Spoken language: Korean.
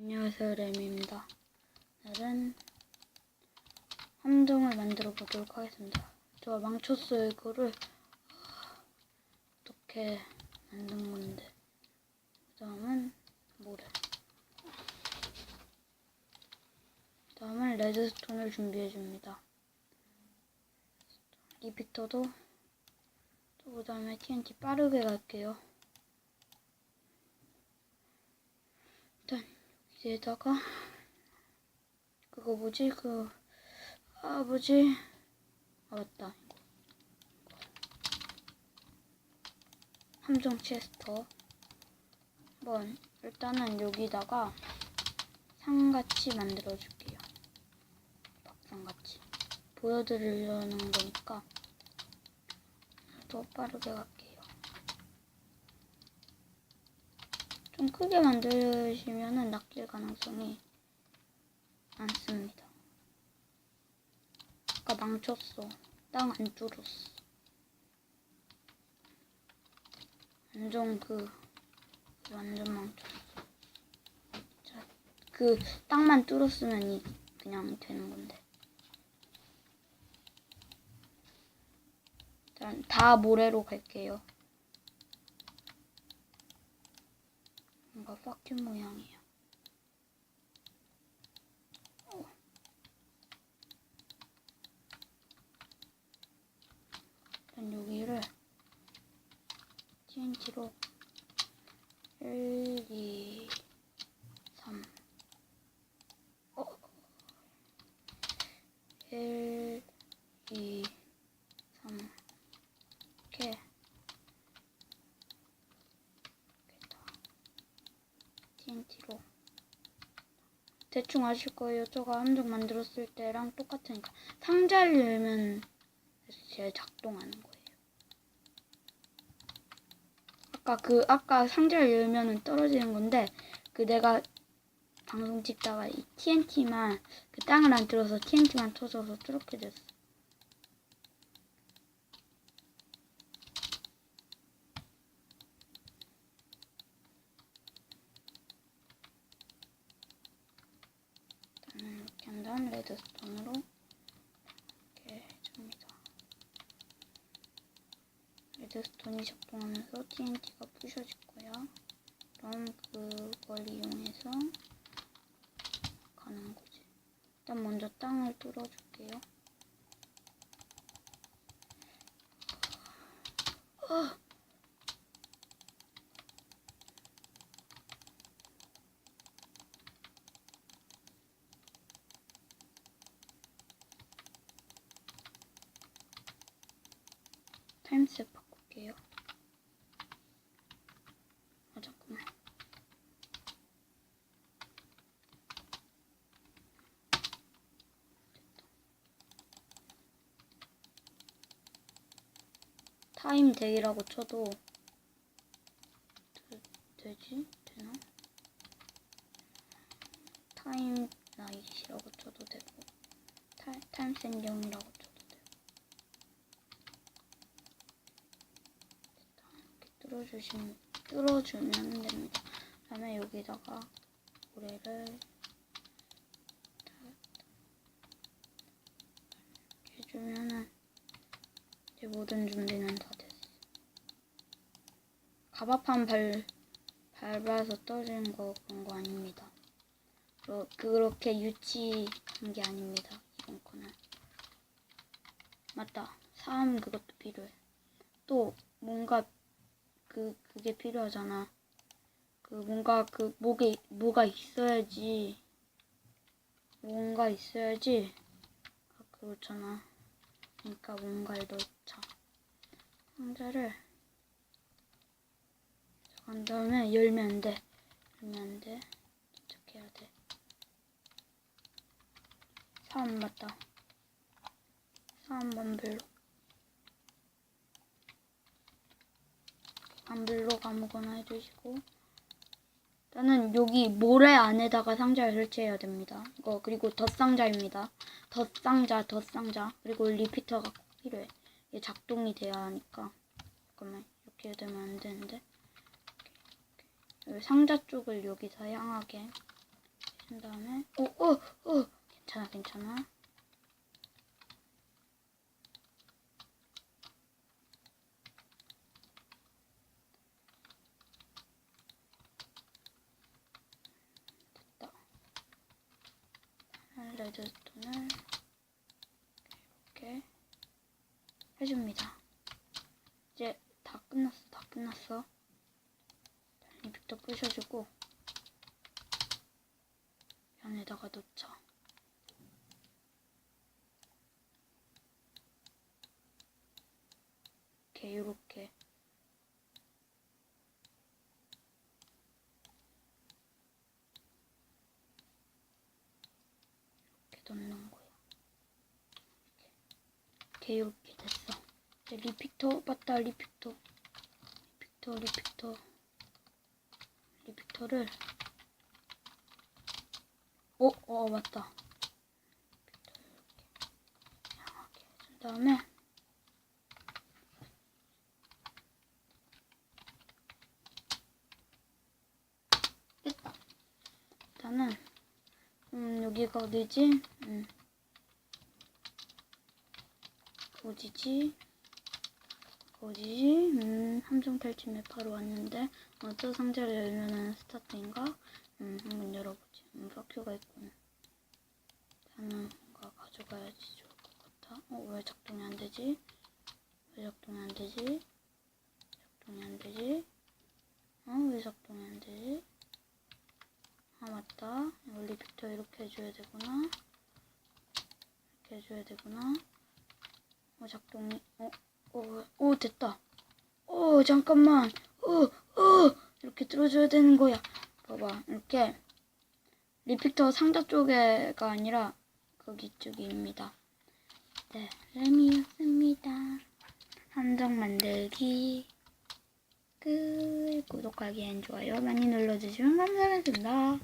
안녕하세요 램입니다. 오늘은 함정을 만들어 보도록 하겠습니다. 제가 망쳤어요 이거를 어떻게 만든 건데 그 다음은 모래 그 다음은 레드스톤을 준비해 줍니다. 리피터도 또그 다음에 TNT 빠르게 갈게요. 일단 여기에다가 그거 뭐지? 그 아 뭐지? 아 맞다. 함정 체스터. 한번 일단은 여기다가 상같이 만들어 줄게요. 밥상같이. 보여드리려는 거니까 더 빠르게 갈게요 좀 크게 만드시면은 낚일 가능성이 많습니다. 아까 망쳤어. 땅안 뚫었어. 완전 그 완전 망쳤어. 자, 그 땅만 뚫었으면 이 그냥 되는 건데. 일단 다 모래로 갈게요. 뭔가 fak큐 모양이야. 어. 일단 여기를 TNT로 1, 2, 3 어. 1, 2, 3 이렇게 됐다. TNT로 대충 아실 거예요. 저가 함정 만들었을 때랑 똑같으니까 상자를 열면 제 작동하는 거예요. 아까 그 아까 상자를 열면은 떨어지는 건데 그 내가 방송 찍다가 이 TNT만 그 땅을 안 뚫어서 TNT만 터져서 뚫게 됐어. 일단은 이렇게 레드스톤으로 이렇게 해줍니다. 레드스톤이 작동하면서 TNT가 거야. 그럼 그걸 이용해서 가는 거지. 일단 먼저 땅을 뚫어줄게요. 어. 타임셋 바꿀게요. 아 잠깐만. 타임 대기라고 쳐도 되, 되지? 되나? 타임 나이시라고 쳐도 되고 타, 타임셋 0이라고 쳐도 되고 이렇게 뚫어주시면 뚫어주면 됩니다. 그다음에 여기다가 모래를 해주면은 이제 모든 준비는 다 됐어. 가바판 발 밟아서 떨어지는 거 그런 거 아닙니다. 그, 그렇게 유치한 게 아닙니다. 이번 거는. 맞다. 사람 그것도 필요해. 또 뭔가 그 그게 필요하잖아. 그 뭔가 그 목에 뭐가 있어야지 뭔가 있어야지 아, 그렇잖아. 그러니까 뭔가를 넣자. 상자를 간 다음에 열면 안 돼. 열면 안 돼. 도착해야 돼. 3 맞다. 3번 별로. 안블록 아무거나 해주시고 일단은 여기 모래 안에다가 상자를 설치해야 됩니다. 이거 그리고 덧상자입니다. 덧상자, 덧상자 그리고 리피터가 꼭 필요해. 이게 작동이 돼야 하니까 잠깐만 이렇게 되면 안 되는데. 여기 상자 쪽을 여기서 향하게 해준 다음에 오오오 괜찮아 괜찮아 됐다 레드스톤을 이렇게 해줍니다. 이제 다 끝났어 다 끝났어. 리빅도 부셔주고 안에다가 넣자. 이렇게 이렇게 넣는 거야. 이렇게 됐어. 이제 리피터 맞다 리피터 리피터 리피터 리피터를 어, 어, 맞다. 이렇게 해준 다음에. 일단은 음, 여기가 어디지? 음. 어디지? 어디지? 음, 함정 탈취맵 바로 왔는데 어, 저 상자를 열면은 스타트인가? 음, 한번 열어보지. 음, 바퀴가 있군. 나는 뭔가 가져가야지 좋을 것 같아. 어, 왜 작동이 안 되지? 왜 작동이 안 되지? 작동이 안 되지? 어, 왜 작동이 안 되지? 아, 맞다. 리피터 이렇게 해줘야 되구나. 이렇게 해줘야 되구나. 어, 작동이, 어, 어, 오, 됐다. 오, 잠깐만. 어, 어, 이렇게 들어줘야 되는 거야. 봐봐, 이렇게. 리픽터 상자 쪽에가 아니라 거기 쪽입니다. 네, 레미였습니다. 함정 만들기 끝. 구독하기 앤 좋아요 많이 눌러주시면 감사하겠습니다.